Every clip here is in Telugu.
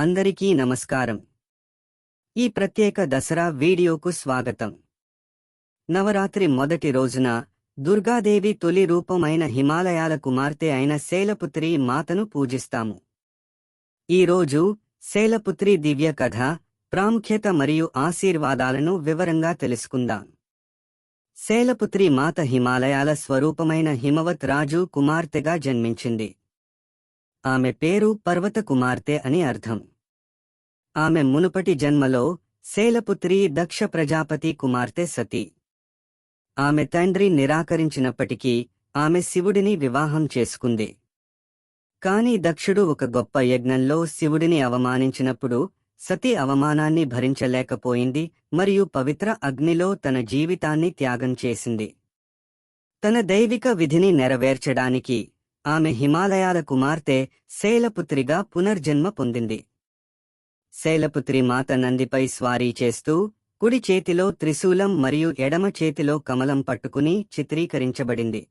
అందరికీ నమస్కారం. ఈ ప్రత్యేక దసరా వీడియోకు స్వాగతం. నవరాత్రి మొదటి రోజున దుర్గాదేవి తొలి రూపమైన హిమాలయాల కుమార్తె అయిన శైలపుత్రి మాతను పూజిస్తాము. ఈరోజు శైలపుత్రి దివ్య కథ ప్రాముఖ్యత మరియు ఆశీర్వాదాలను వివరంగా తెలుసుకుందాం. శైలపుత్రి మాత హిమాలయాల స్వరూపమైన హిమవత్ రాజు కుమార్తెగా జన్మించింది. ఆమె పేరు పర్వత కుమార్తె అని అర్థం. ఆమె మునుపటి జన్మలో శైలపుత్రి దక్ష ప్రజాపతి కుమార్తె సతి. ఆమె తండ్రి నిరాకరించినప్పటికీ ఆమె శివుడిని వివాహం చేసుకుంది. కాని దక్షుడు ఒక గొప్ప యజ్ఞంలో శివుడిని అవమానించినప్పుడు సతి అవమానాన్ని భరించలేకపోయింది మరియు పవిత్ర అగ్నిలో తన జీవితాన్ని త్యాగం చేసింది. తన దైవిక విధిని నెరవేర్చడానికి ఆమె హిమాలయాల కుమార్తె శైలపుత్రిగా పునర్జన్మ పొందింది. శైలపుత్రి మాత నందిపై స్వారీ చేస్తూ కుడి చేతిలో త్రిశూలం మరియు ఎడమ చేతిలో కమలం పట్టుకుని చిత్రీకరించబడింది.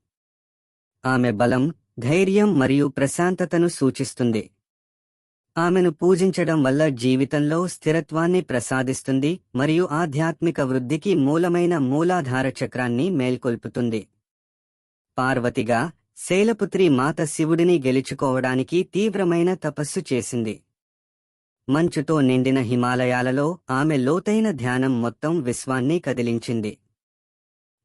ఆమె బలం ధైర్యం మరియు ప్రశాంతతను సూచిస్తుంది. ఆమెను పూజించడం వల్ల జీవితంలో స్థిరత్వాన్ని ప్రసాదిస్తుంది మరియు ఆధ్యాత్మిక వృద్ధికి మూలమైన మూలాధార చక్రాన్ని మేల్కొల్పుతుంది. పార్వతిగా శైలపుత్రి మాత శివుడిని గెలుచుకోవడానికి తీవ్రమైన తపస్సు చేసింది. మంచుతో నిండిన హిమాలయాలలో ఆమె లోతైన ధ్యానం మొత్తం విశ్వాన్ని కదిలించింది.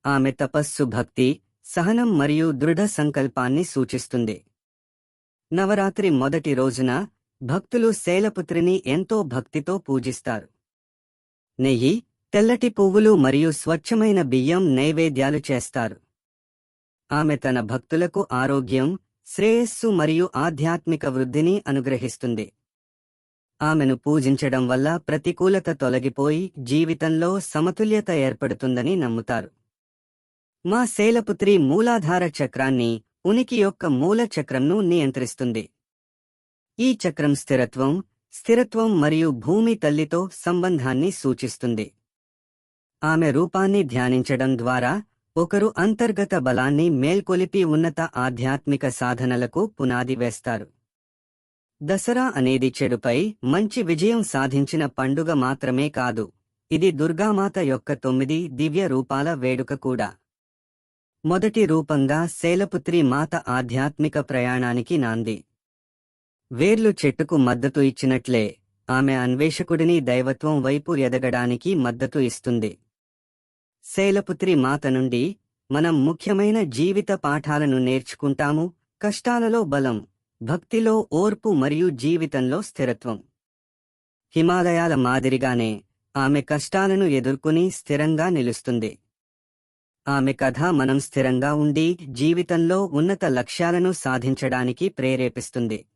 ఆమె తపస్సు భక్తి సహనం మరియు దృఢ సంకల్పాన్ని సూచిస్తుంది. నవరాత్రి మొదటి రోజున భక్తులు శైలపుత్రిని ఎంతో భక్తితో పూజిస్తారు. నెయ్యి తెల్లటి పువ్వులు మరియు స్వచ్ఛమైన బియ్యం నైవేద్యాలు చేస్తారు. ఆమె తన భక్తులకు ఆరోగ్యం శ్రేయస్సు మరియు ఆధ్యాత్మిక వృద్ధిని అనుగ్రహిస్తుంది. ఆమెను పూజించడం వల్ల ప్రతికూలత తొలగిపోయి జీవితంలో సమతుల్యత ఏర్పడుతుందని నమ్ముతారు. మా శైలపుత్రి మూలాధార చక్రాన్ని ఉనికి యొక్క మూల చక్రంను నియంత్రిస్తుంది. ఈ చక్రం స్థిరత్వం స్థిరత్వం మరియు భూమి తల్లితో సంబంధాన్ని సూచిస్తుంది. ఆమె రూపాన్ని ధ్యానించడం ద్వారా ఒకరు అంతర్గత బలాన్ని మేల్కొలిపి ఉన్నత ఆధ్యాత్మిక సాధనలకు పునాది వేస్తారు. దసరా అనేది చెడుపై మంచి విజయం సాధించిన పండుగ మాత్రమే కాదు. ఇది దుర్గామాత యొక్క తొమ్మిది దివ్య రూపాల వేడుక కూడా. మొదటి రూపంగా శైలపుత్రి మాత ఆధ్యాత్మిక ప్రయాణానికి నాంది. వేర్లు చెట్టుకు మద్దతు ఇచ్చినట్లే ఆమె అన్వేషకుడిని దైవత్వం వైపు ఎదగడానికి మద్దతు ఇస్తుంది. శైలపుత్రి మాత నుండి మనం ముఖ్యమైన జీవిత పాఠాలను నేర్చుకుంటాము కష్టాలలో బలం భక్తిలో ఓర్పు మరియు జీవితంలో స్థిరత్వం. హిమాలయాల మాదిరిగానే ఆమె కష్టాలను ఎదుర్కొని స్థిరంగా నిలుస్తుంది. ఆమె కథ మనం స్థిరంగా ఉండి జీవితంలో ఉన్నత లక్ష్యాలను సాధించడానికి ప్రేరేపిస్తుంది.